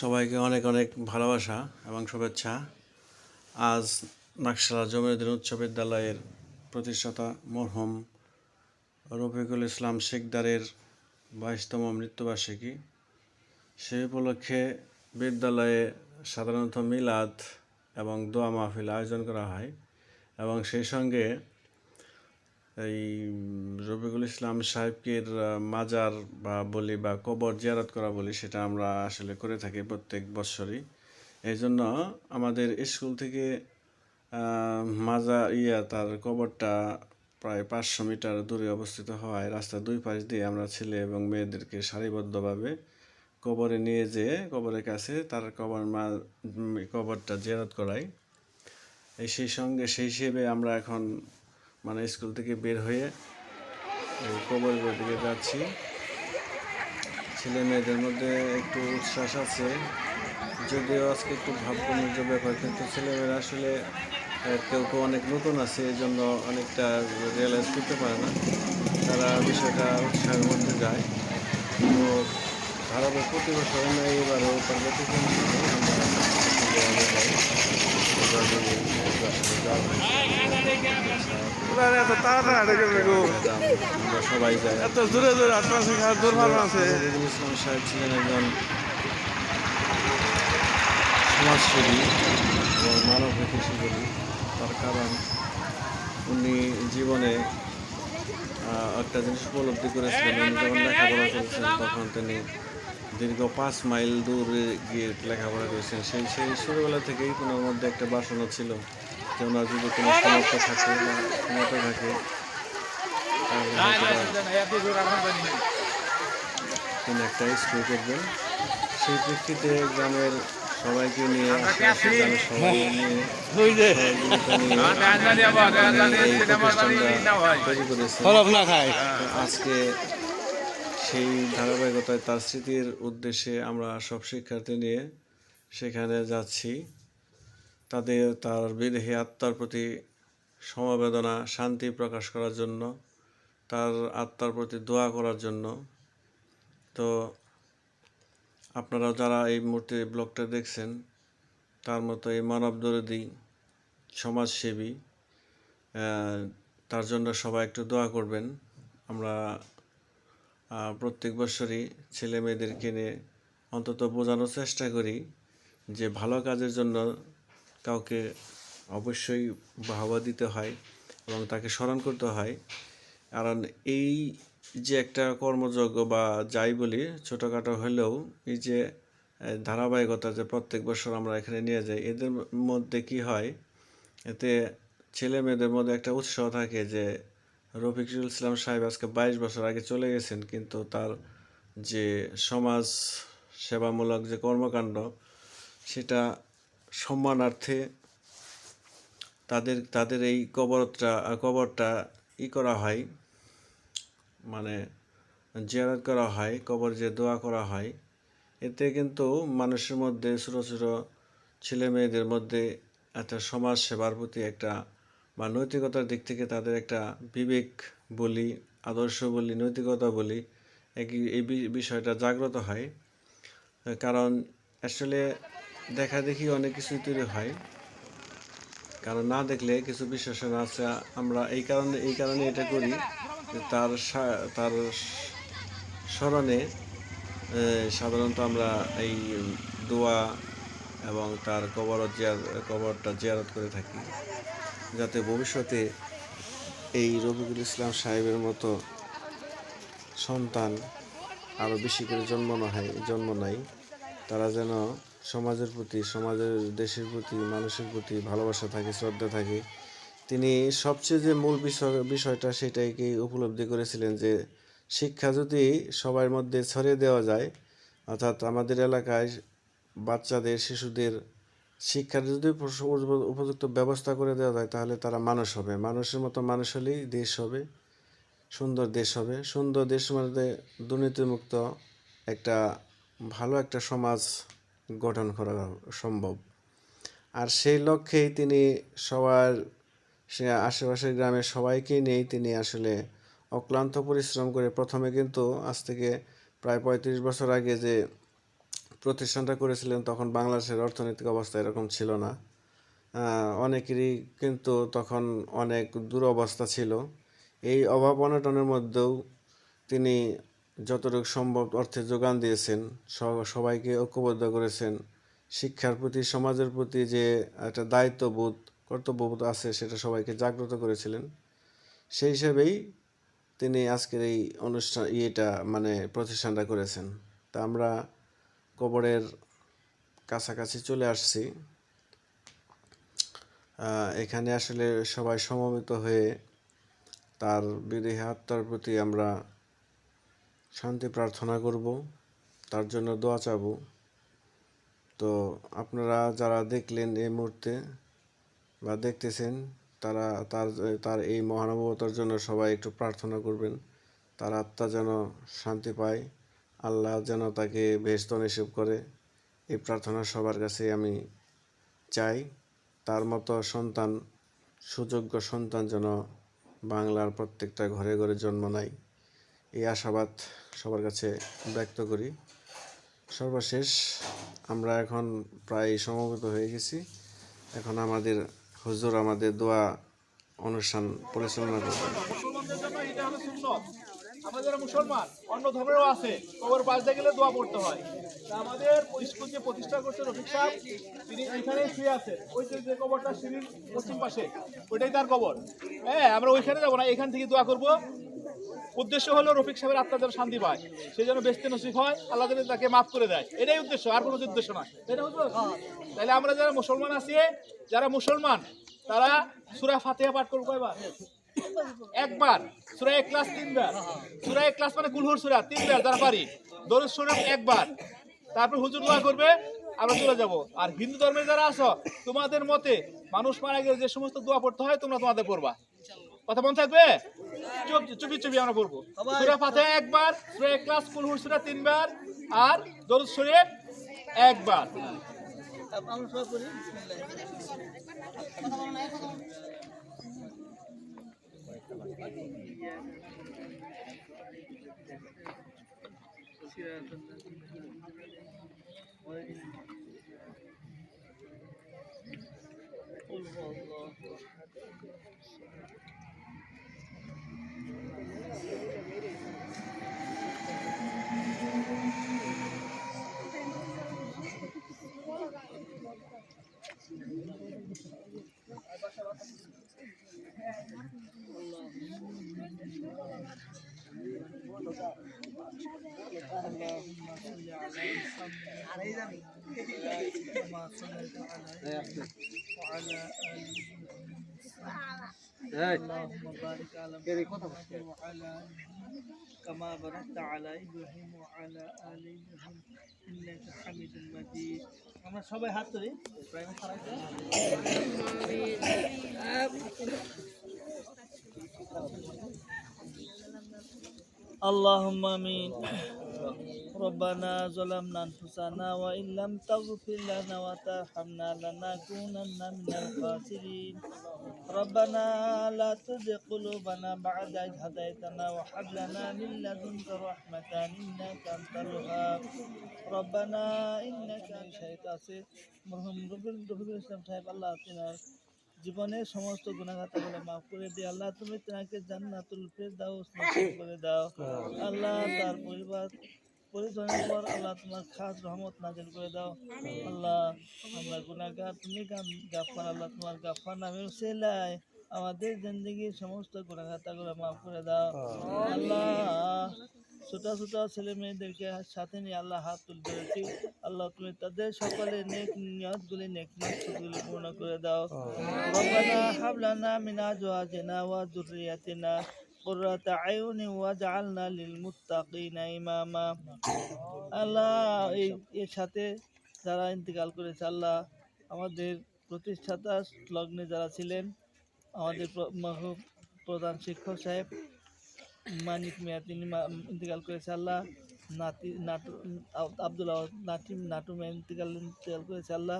সবাইকে অনেক অনেক ভালোবাসা এবং শুভেচ্ছা। আজ নাকশালা জমিরুদ্দিন উচ্চ বিদ্যালয়ের প্রতিষ্ঠাতা মরহুম রফিকুল ইসলাম শেখদারের বাইশতম মৃত্যুবার্ষিকী। সেই উপলক্ষে বিদ্যালয়ে সাধারণত মিলাদ এবং দোয়া মাহফিল আয়োজন করা হয় এবং সেই সঙ্গে এই রফিকুল ইসলাম সাহেবকের মাজার বা বলি বা কবর জিয়ারত করা বলি সেটা আমরা আসলে করে থাকি প্রত্যেক বৎসরই। এই জন্য আমাদের স্কুল থেকে মাজার ইয়া তার কবরটা প্রায় পাঁচশো মিটার দূরে অবস্থিত হওয়ায় রাস্তার দুই পাশ দিয়ে আমরা ছেলে এবং মেয়েদেরকে সারিবদ্ধভাবে কবরে নিয়ে যেয়ে কবরের কাছে তার কবর মা কবরটা জিয়ারত করাই। এই সেই সঙ্গে সেই হিসেবে আমরা এখন মানে স্কুল থেকে বের হয়ে কবরের দিকে যাচ্ছি। ছেলে মেয়েদের মধ্যে একটু উচ্ছ্বাস আছে। যদিও আজকে একটু ভাবগম্য ব্যাপার, কিন্তু ছেলেমেয়েরা আসলে কেউ কেউ অনেক নতুন আছে এই জন্য অনেকটা রিয়েলাইজ করতে পারে না। তারা বিষয়টা উৎসাহের মধ্যে যায়। তো ধারাবাহিক প্রতি বছর এবারও তার এত তাড়াতাড়ি সবাই যাই এত দূরে দূরে আশপাশে খাওয়ার দূর ভালো আছে। নজরুল ইসলাম সাহেব ছিলেন একজন সমাজসেবী ও মানব বলি তার কারণ উনি জীবনে একটা জিনিস উপলব্ধি করেছিলেন উনি যখন লেখাপড়া করেছেন তখন তিনি দীর্ঘ পাঁচ মাইল দূরে গিয়ে লেখাপড়া করেছেন সেই সেই ছোটোবেলা থেকেই ওনার মধ্যে একটা বাসনা ছিল যে ওনার যদি কোনো সমর্থ থাকে বা ক্ষমতা থাকে তিনি একটা স্কুল করবেন সেই প্রেক্ষিতে গ্রামের সবাইকে নিয়ে সবাই তৈরি আজকে সেই ধারাবাহিকতায় তার স্মৃতির উদ্দেশ্যে আমরা সব শিক্ষার্থী নিয়ে সেখানে যাচ্ছি। তাদের, তার বিদেহী আত্মার প্রতি সমবেদনা, শান্তি প্রকাশ করার জন্য, তার আত্মার প্রতি দোয়া করার জন্য। তো আপনারা যারা এই মুহূর্তে ব্লগটা দেখছেন, তার মতো এই মানব দরদি সমাজসেবী তার জন্য সবাই একটু দোয়া করবেন। আমরা প্রত্যেক বছরই ছেলে মেয়েদেরকে নিয়ে অন্তত বোঝানোর চেষ্টা করি যে ভালো কাজের জন্য কাউকে অবশ্যই বাহবা দিতে হয় এবং তাকে স্মরণ করতে হয়। কারণ এই যে একটা কর্মযজ্ঞ বা যাই বলি ছোটোখাটো হলেও এই যে ধারাবাহিকতা যে প্রত্যেক বছর আমরা এখানে নিয়ে যাই, এদের মধ্যে কি হয়, এতে ছেলে মেয়েদের মধ্যে একটা উৎসাহ থাকে যে রফিকুল ইসলাম সাহেব আজকে বাইশ বছর আগে চলে গেছেন, কিন্তু তার যে সমাজ সেবামূলক যে কর্মকাণ্ড, সেটা সম্মানার্থে তাদের তাদের এই কবরটা কবরটা ই করা হয় মানে জিয়ারত করা হয়, কবর যে দোয়া করা হয়। এতে কিন্তু মানুষের মধ্যে ছোটো ছোটো ছেলে মেয়েদের মধ্যে একটা সমাজ সেবার প্রতি একটা বা নৈতিকতার দিক থেকে তাদের একটা বিবেক বলি, আদর্শ বলি, নৈতিকতা বলি একই এই বিষয়টা জাগ্রত হয়। কারণ আসলে দেখা দেখি অনেক কিছুই তৈরি হয়। কারণ না দেখলে কিছু বিশ্বাসের আছে, আমরা এই কারণে এই কারণে এটা করি তার তার স্মরণে সাধারণত আমরা এই দোয়া এবং তার কবর জিয়ার, কবরটা জিয়ারত করে থাকি। যাতে ভবিষ্যতে এই রফিকুল ইসলাম সাহেবের মতো সন্তান আরও বেশি করে জন্ম না হয়, জন্ম নেয় তারা যেন সমাজের প্রতি, সমাজের দেশের প্রতি, মানুষের প্রতি ভালোবাসা থাকে, শ্রদ্ধা থাকে। তিনি সবচেয়ে যে মূল বিষয়, বিষয়টা সেটাকে উপলব্ধি করেছিলেন যে শিক্ষা যদি সবার মধ্যে ছড়িয়ে দেওয়া যায়, অর্থাৎ আমাদের এলাকায় বাচ্চাদের, শিশুদের শিক্ষার যদি উপযুক্ত ব্যবস্থা করে দেওয়া যায়, তাহলে তারা মানুষ হবে। মানুষের মতো মানুষ হলেই দেশ হবে, সুন্দর দেশ হবে। সুন্দর দেশ মধ্যে দুর্নীতিমুক্ত একটা ভালো একটা সমাজ গঠন করা সম্ভব। আর সেই লক্ষ্যেই তিনি সবার সে আশেপাশের গ্রামের সবাইকে নিয়েই তিনি আসলে অক্লান্ত পরিশ্রম করে প্রথমে কিন্তু আজ থেকে প্রায় পঁয়ত্রিশ বছর আগে যে প্রতিষ্ঠানটা করেছিলেন, তখন বাংলাদেশের অর্থনৈতিক অবস্থা এরকম ছিল না। অনেকেরই কিন্তু তখন অনেক দুরবস্থা ছিল। এই অভাব অনটনের মধ্যেও তিনি যতটুকু সম্ভব অর্থে যোগান দিয়েছেন সবাইকে ঐক্যবদ্ধ করেছেন। শিক্ষার প্রতি, সমাজের প্রতি যে একটা দায়িত্ববোধ, কর্তব্যবোধ আছে, সেটা সবাইকে জাগ্রত করেছিলেন। সেই হিসেবেই তিনি আজকের এই অনুষ্ঠান, ইয়েটা মানে প্রতিষ্ঠানটা করেছেন। তা আমরা কবরের কাছাকাছি চলে আসছি। এখানে আসলে সবাই সমবেত হয়ে তার বিদেহী আত্মার প্রতি আমরা শান্তি প্রার্থনা করব, তার জন্য দোয়া চাবো। তো আপনারা যারা দেখলেন এই মুহূর্তে বা দেখতেছেন, তারা তার তার এই মহানুভবতার জন্য সবাই একটু প্রার্থনা করবেন, তার আত্মা যেন শান্তি পায়। আল্লাহ যেন তাকে বেহস্ত নিষেব করে। এই প্রার্থনা সবার কাছে আমি চাই। তার মতো সন্তান, সুযোগ্য সন্তান যেন বাংলার প্রত্যেকটা ঘরে ঘরে জন্ম নেয়। এই আশাবাদ সবার কাছে ব্যক্ত করি। সর্বশেষ আমরা এখন প্রায় সমবেত হয়ে গেছি। এখন আমাদের হুজুর আমাদের দোয়া অনুষ্ঠান পরিচালনা করবেন। আমরা যারা মুসলমান, অন্য ধর্মেরও আছে কবর বাজতে গেলে দোয়া পড়তে হয়। আমাদের স্কুল যে প্রতিষ্ঠা করছে রফিক সাহেব, তিনি এখানে শুয়ে আছেন। ওই যে কবরটা সিঁড়ির পশ্চিম পাশে, ওইটাই তার কবর। হ্যাঁ আমরা ওইখানে যাব না, এখান থেকে দোয়া করব। উদ্দেশ্য হলো রফিক সাহেবের আত্মা যেন শান্তি পায়। সে যেন বেস্তে নসিব হয়, আল্লাহ যেন তাকে মাফ করে দেয়। এটাই উদ্দেশ্য, আর কোনো উদ্দেশ্য নয়। তাহলে আমরা যারা মুসলমান আছি, যারা মুসলমান, তারা সুরা ফাতিহা পাঠ করব কয়বার একবার সূরা ক্লাস তিনবার। সূরা ক্লাস মানে কুলহুর সূরা, তিনবার, যারা পারি। দরুদ শরীফ একবার। তারপর হুজুর দোয়া করবে, আমরা চলে যাব। আর হিন্দু ধর্মের যারা আছো, তোমাদের মতে মানুষ মারা গেলে যে সমস্ত দোয়া পড়তে হয়, তোমরা তোমাদের পড়বা। কথা মন থাকবে? চুপ, চুপি আমরা পড়ব। সূরা ফাতিহা একবার সূরা ক্লাস কুলহুর সূরা তিনবার, আর দরুদ শরীফ একবার। আমরা সবাই করি Şey şey Allah Allah. كما باركت على إبراهيم وعلى آل إبراهيم إنك حميد مجيد আমরা সবাই হাত ধরি ইব্রাহিম খারাইতে اللهم امين ربنا ظلمنا انفسنا وان لم تغفر لنا وترحمنا لنكونن من الخاسرين ربنا لا تزغ قلوبنا بعد إذ هديتنا وهب لنا من لدنك رحمة إنك أنت الوهاب ربنا إنك شهيد আছে মরহুম রবিউল রবিউল ইসলাম সাহেব আল্লাহ তিনার জীবনের সমস্ত গুণাগাতাগুলো মাফ করে দিয়ে আল্লাহ, তুমি তাকে জান্নাতুল ফেরদাউস নসিব করে দাও। আল্লাহ, তার পরিবার, পরিজনের পর আল্লাহ তোমার খাস রহমত নাজিল করে দাও। আল্লাহ, আমরা গুণাগার তুমি গাফার আল্লাহ তোমার গাফার নামে সেলাই আমাদের জিন্দগির সমস্ত গুণাগাতাগুলো মাফ করে দাও। আল্লাহ ছোট ছোট ছেলে মেয়েদেরকে সাথে নিয়ে আল্লাহ হাত তুলতে পেরেছি আল্লাহ তুমি তাদের সকলের নেক নিয়তগুলি নেক মাকসুদগুলি পূর্ণ করে দাও রব্বানা হাব লানা মিন আজওয়াজিনা ওয়া যুররিয়াতিনা قرة عيون واجعلنا للمتقين ইমামা আল্লাহ এই এর সাথে যারা ইন্তেকাল করেছে আল্লাহ আমাদের প্রতিষ্ঠাতা লগ্নে যারা ছিলেন আমাদের প্র- মরহুম প্রধান শিক্ষক সাহেব মানিক মিয়া তিনি মা- ইন্তেকাল করেছে আল্লাহ নাতি নাটু আব- আব্দুল্লাহ নাটিম নাটু মিয়া ইন্তেকাল ইন্তেকাল করেছে আল্লাহ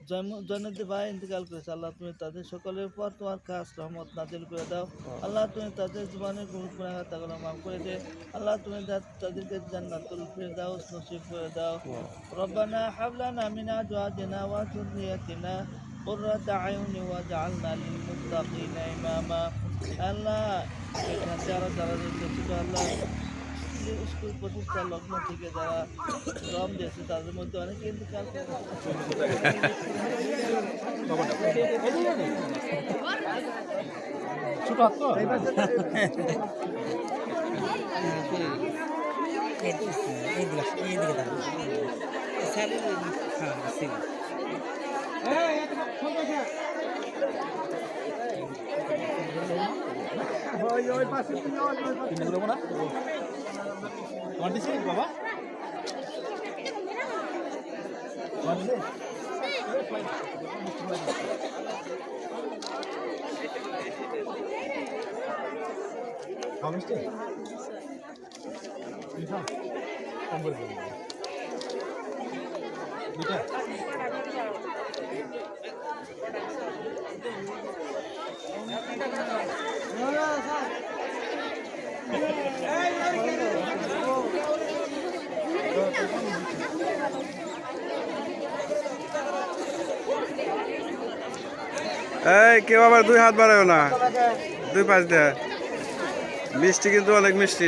জয়নদী ভাই ইন্তেকাল করেছে আল্লাহ তুমি তাদের সকলের পর তোমার খাস রহমত নাজিল করে দাও আল্লাহ তুমি তাদের জীবনের গুণাঘাত তাগুলো মাফ করে দে আল্লাহ তুমি তা- তাদেরকে জান্নাতুল ফিরদাউস নসিব করে দাও রব্বানা হাবলানা মিন আজওয়াজিনা ওয়া যুররিয়াতিনা قرة أعين واجعلنا للمتقين إماما আল্লাহ এখানে যারা যারা ছিল আল্লাহ স্কুল প্রতিষ্ঠা লগ্ন থেকে যারা দম দিয়েছে তাদের মধ্যে অনেকে ইন্তেকাল করেছে ছোট হাত তো তোমার দিছে বাবা তোমার দিছে? মিষ্টি? করে দিবি। দুইটা? এই কেউ আবার দুই হাত বাড়ায় না। দুই পাঁচ দেয়। মিষ্টি কিন্তু অনেক মিষ্টি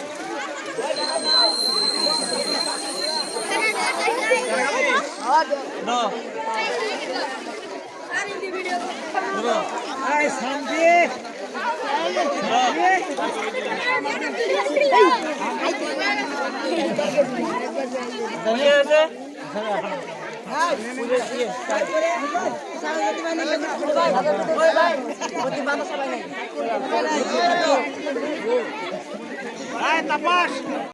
হ্যাঁ А это Пашка!